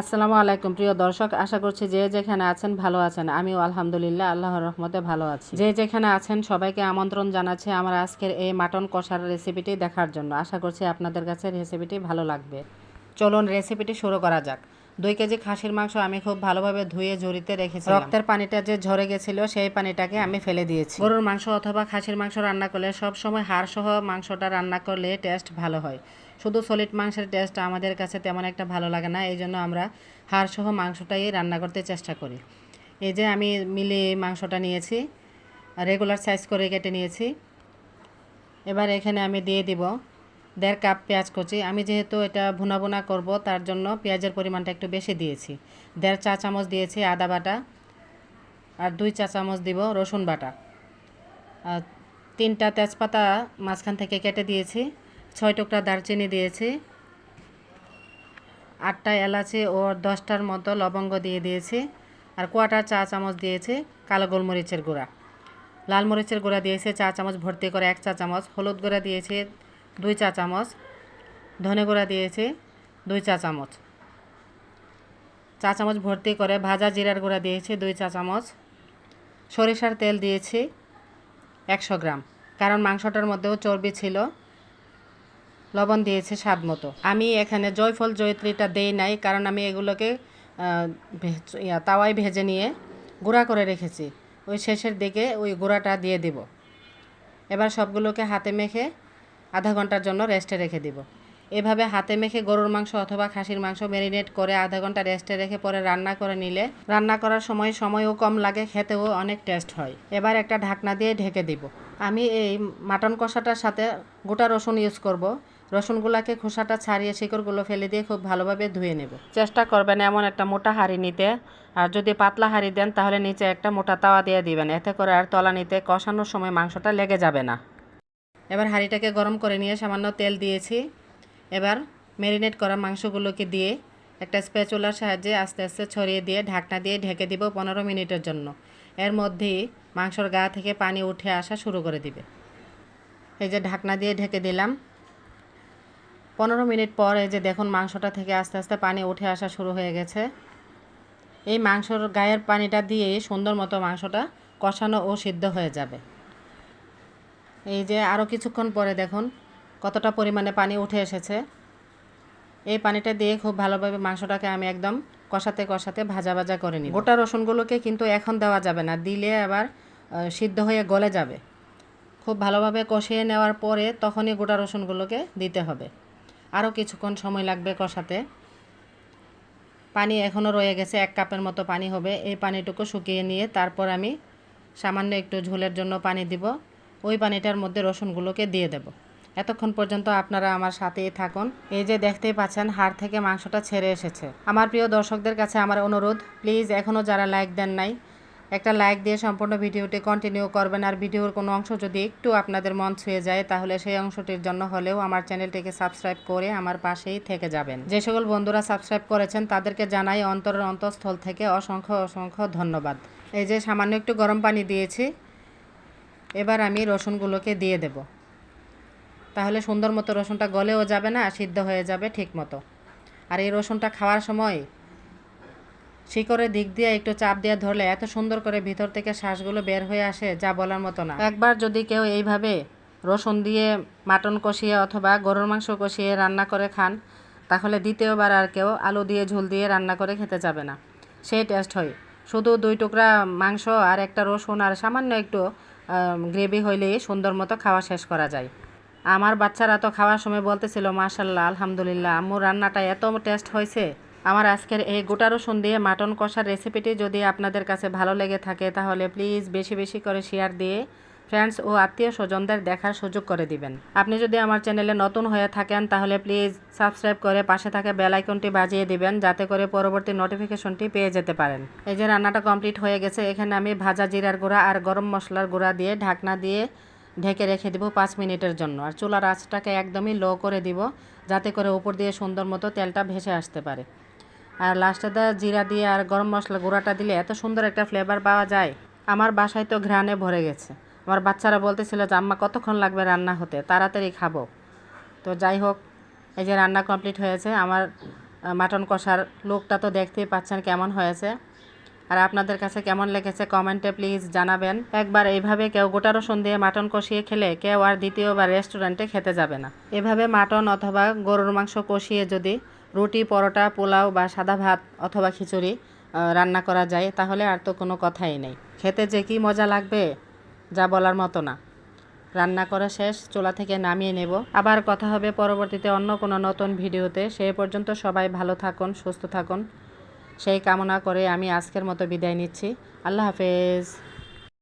আসসালামু আলাইকুম প্রিয় দর্শক, আশা করছি যে যেখানে আছেন ভালো আছেন। আমিও আলহামদুলিল্লাহ আল্লাহর রহমতে ভালো আছি। যে যেখানে আছেন সবাইকে আমন্ত্রণ জানাচ্ছি আমার আজকের এই মাটন কষার রেসিপিটি দেখার জন্য। আশা করছি আপনাদের কাছে রেসিপিটি ভালো লাগবে। চলুন রেসিপিটি শুরু করা যাক। দুই কেজি খাসির মাংস আমি খুব ভালোভাবে ধুয়ে ঝুড়িতে রেখেছি রক্তের পানিটা যে ঝরে গেছিল সেই পানিটাকে আমি ফেলে দিয়েছি। গরুর মাংস অথবা খাসির মাংস রান্না করলে সব সময় হাড় সহ মাংসটা রান্না করলে টেস্ট ভালো হয়। শুধু সলিড মাংসের টেস্ট আমাদের কাছে তেমন একটা ভালো লাগে না, এই জন্য আমরা হাড় সহ মাংসটাই রান্না করতে চেষ্টা করি। এই যে আমি মিলি মাংসটা নিয়েছি রেগুলার সাইজ করে কেটে নিয়েছি। এবার এখানে আমি দিয়ে দিব দেড় কাপ পেঁয়াজ কুচি। আমি যেহেতু এটা ভুনা ভুনা করব, তার জন্য পেঁয়াজের পরিমাণটা একটু বেশি দিয়েছি। দেড় চা চামচ দিয়েছি আদা বাটা আর দুই চা চামচ দিব রসুন বাটা। আর তিনটা তেজপাতা মাঝখান থেকে কেটে দিয়েছি। ছয় টুকরা দারচিনি দিয়েছি। আটটা এলাচি ও দশটার মতো লবঙ্গ দিয়ে দিয়েছি। আর কোয়াটার চা চামচ দিয়েছি কালো গোলমরিচের গুঁড়া। লাল মরিচের গুঁড়া দিয়েছি চা চামচ, ভর্তি করে এক চা চামচ। হলুদ গুঁড়া দিয়েছি দুই চা চামচ। ধনে গুঁড়া দিয়েছি দুই চা চামচ। চা চামচ ভর্তি করে ভাজা জিরার গুঁড়া দিয়েছি দুই চা চামচ। সরিষার তেল দিয়েছি একশো গ্রাম। কারণ মাংসটার মধ্যেও চর্বি ছিল। লবণ দিয়েছি স্বাদ মতো। আমি এখানে জয়ফল জয়ত্রীটা দেই নাই, কারণ আমি এগুলোকে তাওয়ায় ভেজে নিয়ে গুঁড়া করে রেখেছি। ওই শেষের দিকে ওই গুঁড়াটা দিয়ে দিব। এবার সবগুলোকে হাতে মেখে আধা ঘণ্টার জন্য রেস্টে রেখে দিব। এভাবে হাতে মেখে গরুর মাংস অথবা খাসির মাংস ম্যারিনেট করে আধা ঘণ্টা রেস্টে রেখে পরে রান্না করে নিলে রান্না করার সময় সময়ও কম লাগে, খেতেও অনেক টেস্ট হয়। এবার একটা ঢাকনা দিয়ে ঢেকে দিব। আমি এই মাটন কষাটার সাথে গোটা রসুন ইউজ করব। রসুনগুলোকে খোসাটা ছাড়িয়ে শিকড়গুলো ফেলে দিয়ে খুব ভালোভাবে ধুয়ে নেব। চেষ্টা করবেন এমন একটা মোটা হাঁড়ি নিতে। আর যদি পাতলা হাঁড়ি দেন তাহলে নিচে একটা মোটা তাওয়া দিয়ে দিবেন। এতে করে আর তলা নিতে কষানোর সময় মাংসটা লেগে যাবে না। এবার হাঁড়িটাকে গরম করে নিয়ে সামান্য তেল দিয়েছি। এবার ম্যারিনেট করা মাংসগুলোকে দিয়ে একটা স্প্যাচুলার সাহায্যে আস্তে আস্তে ছড়িয়ে দিয়ে ঢাকনা দিয়ে ঢেকে দিব পনেরো মিনিটের জন্য। এর মধ্যেই মাংসর গা থেকে পানি উঠে আসা শুরু করে দিবে। এই যে ঢাকনা দিয়ে ঢেকে দিলাম। পনেরো মিনিট পর যে দেখুন মাংসটা থেকে আস্তে আস্তে পানি উঠে আসা শুরু হয়ে গেছে। এই মাংসর গায়ের পানিটা দিয়ে সুন্দর মতো মাংসটা কষানো ও সিদ্ধ হয়ে যাবে। এই যে আরও কিছুক্ষণ পরে দেখুন কতটা পরিমাণে পানি উঠে এসেছে। এই পানিটা দিয়ে খুব ভালোভাবে মাংসটাকে আমি একদম কষাতে কষাতে ভাজা ভাজা করে নিই গোটা রসুনগুলোকে কিন্তু এখন দেওয়া যাবে না, দিলে আবার সিদ্ধ হয়ে গলে যাবে। খুব ভালোভাবে কষিয়ে নেওয়ার পরে তখনই গোটা রসুনগুলোকে দিতে হবে। আরও কিছুক্ষণ সময় লাগবে কষাতে। পানি এখনও রয়ে গেছে, এক কাপের মতো পানি হবে। এই পানিটুকু শুকিয়ে নিয়ে তারপর আমি সামান্য একটু ঝোলের জন্য পানি দিব। ওই পানিটার মধ্যে রসুনগুলোকে দিয়ে দেব। এতক্ষণ পর্যন্ত আপনারা আমার সাথেই থাকুন। এই যে দেখতেই পাচ্ছেন, হাড় থেকে মাংসটা ছেড়ে এসেছে। আমার প্রিয় দর্শকদের কাছে আমার অনুরোধ, প্লিজ এখনও যারা লাইক দেন নাই একটা লাইক দিয়ে সম্পূর্ণ ভিডিওটি কন্টিনিউ করবেন। আর ভিডিওর কোনো অংশ যদি একটু আপনাদের মন ছুঁয়ে যায়, তাহলে সেই অংশটির জন্য হলেও আমার চ্যানেলটিকে সাবস্ক্রাইব করে আমার পাশেই থেকে যাবেন। যে সকল বন্ধুরা সাবস্ক্রাইব করেছেন, তাদেরকে জানাই অন্তরের অন্তঃস্থল থেকে অসংখ্য অসংখ্য ধন্যবাদ। এই যে সামান্য একটু গরম পানি দিয়েছি, এবার আমি রসুনগুলোকে দিয়ে দেব। তাহলে সুন্দর মতো রসুনটা গলেও যাবে না, সিদ্ধ হয়ে যাবে ঠিক মতো আর এই রসুনটা খাওয়ার সময় শিকড়ের দিক দিয়ে একটু চাপ দিয়ে ধরলে এত সুন্দর করে ভিতর থেকে শ্বাসগুলো বের হয়ে আসে যা বলার মতো না। একবার যদি কেউ এইভাবে রসুন দিয়ে মাটন কষিয়ে অথবা গরুর মাংস কষিয়ে রান্না করে খান, তাহলে দ্বিতীয়বার আর কেউ আলু দিয়ে ঝোল দিয়ে রান্না করে খেতে যাবে না। সেই টেস্ট হয়। শুধু দুই টুকরা মাংস আর একটা রসুন আর সামান্য একটু গ্রেভি হইলেই সুন্দর মতো খাওয়া শেষ করা যায়। আমার বাচ্চারা তো খাওয়ার সময় বলতেছিল, মাশাল্লাহ, আলহামদুলিল্লাহ আম্মুর রান্নাটা এত টেস্ট হয়েছে। আমার আজকের এই গোটা রসুন দিয়ে মাটন কষার রেসিপিটি যদি আপনাদের কাছে ভালো লেগে থাকে, তাহলে প্লিজ বেশি বেশি করে শেয়ার দিয়ে ফ্রেন্ডস ও আত্মীয় স্বজনদের দেখার সুযোগ করে দিবেন। আপনি যদি আমার চ্যানেলে নতুন হয়ে থাকেন, তাহলে প্লিজ সাবস্ক্রাইব করে পাশে থাকা বেল আইকনটি বাজিয়ে দিবেন, যাতে করে পরবর্তী নোটিফিকেশনটি পেয়ে যেতে পারেন। এই যে রান্নাটা কমপ্লিট হয়ে গেছে, এখানে আমি ভাজা জিরার গুঁড়া আর গরম মশলার গুঁড়া দিয়ে ঢাকনা দিয়ে ঢেকে রেখে দিব পাঁচ মিনিটের জন্য। আর চুলার আঁচটাকে একদমই লো করে দিব, যাতে করে উপর দিয়ে সুন্দর মতো তেলটা ভেসে আসতে পারে। আর লাস্টে দা জিরা দিয়ে আর গরম মশলা গুঁড়াটা দিলে এত সুন্দর একটা ফ্লেভার পাওয়া যায়। আমার বাসায় তো ঘ্রাণে ভরে গেছে। আমার বাচ্চারা বলতেছিল যে, আম্মা, কতক্ষণ লাগবে রান্না হতে? তাড়াতাড়ি খাব। তো যাই হোক, এই যে রান্না কমপ্লিট হয়েছে। আমার মাটন কষার লোকটা তো দেখতেই পাচ্ছেন কেমন হয়েছে। আর আপনাদের কাছে কেমন লেগেছে কমেন্টে প্লিজ জানাবেন। একবার এইভাবে কেউ গোটা রসুন দিয়ে মাটন কষিয়ে খেলে কেউ আর দ্বিতীয়বার রেস্টুরেন্টে খেতে যাবে না। এভাবে মাটন অথবা গরুর মাংস কষিয়ে যদি রুটি, পরোটা, পোলাও বা সাদা ভাত অথবা খিচুড়ি রান্না করা যায়, তাহলে আর তো কোনো কথাই নেই। খেতে যে কি মজা লাগবে, যা বলার মতো না। রান্না করা শেষ, চুলা থেকে নামিয়ে নেব। আবার কথা হবে পরবর্তীতে অন্য কোনো নতুন ভিডিওতে। সেই পর্যন্ত সবাই ভালো থাকুন, সুস্থ থাকুন। সেই কামনা করে আমি আজকের মতো বিদায় নিচ্ছি। আল্লাহ হাফেজ।